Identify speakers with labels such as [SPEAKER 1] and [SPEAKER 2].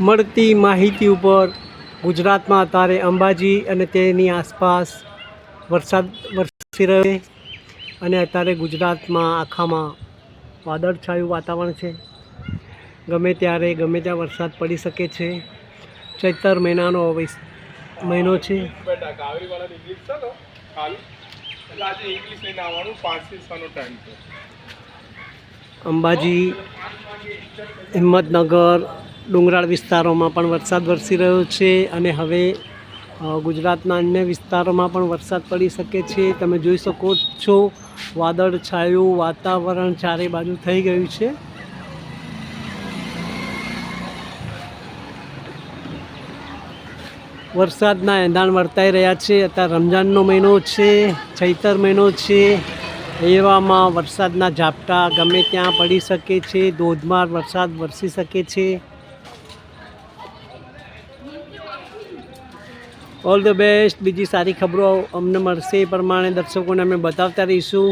[SPEAKER 1] મળતી માહિતી ઉપર ગુજરાતમાં અત્યારે અંબાજી અને તેની આસપાસ વરસાદ વરસી રહ્યો અને અત્યારે ગુજરાતમાં આખામાં વાદળછાયું વાતાવરણ છે. ગમે ત્યારે ગમે ત્યાં વરસાદ પડી શકે છે. ચૈતર મહિનાનો મહિનો છે. અંબાજી, હિંમતનગર ડુંગરાળ વિસ્તારોમાં પણ વરસાદ વરસી રહ્યો છે અને હવે ગુજરાતના અન્ય વિસ્તારોમાં પણ વરસાદ પડી શકે છે. તમે જોઈ શકો છો, વાદળ છાયું, વાતાવરણ ચારે બાજુ થઈ ગયું છે. વરસાદના એંધાણ વર્તાઈ રહ્યા છે. અત્યારે રમજાનનો મહિનો છે, ચૈતર મહિનો છે. એવામાં વરસાદના ઝાપટા ગમે ત્યાં પડી શકે છે. ધોધમાર વરસાદ વરસી શકે છે. ઓલ ધ બેસ્ટ બીજી સારી ખબરો અમને મળશે એ પ્રમાણે દર્શકોને અમે બતાવતા રહીશું.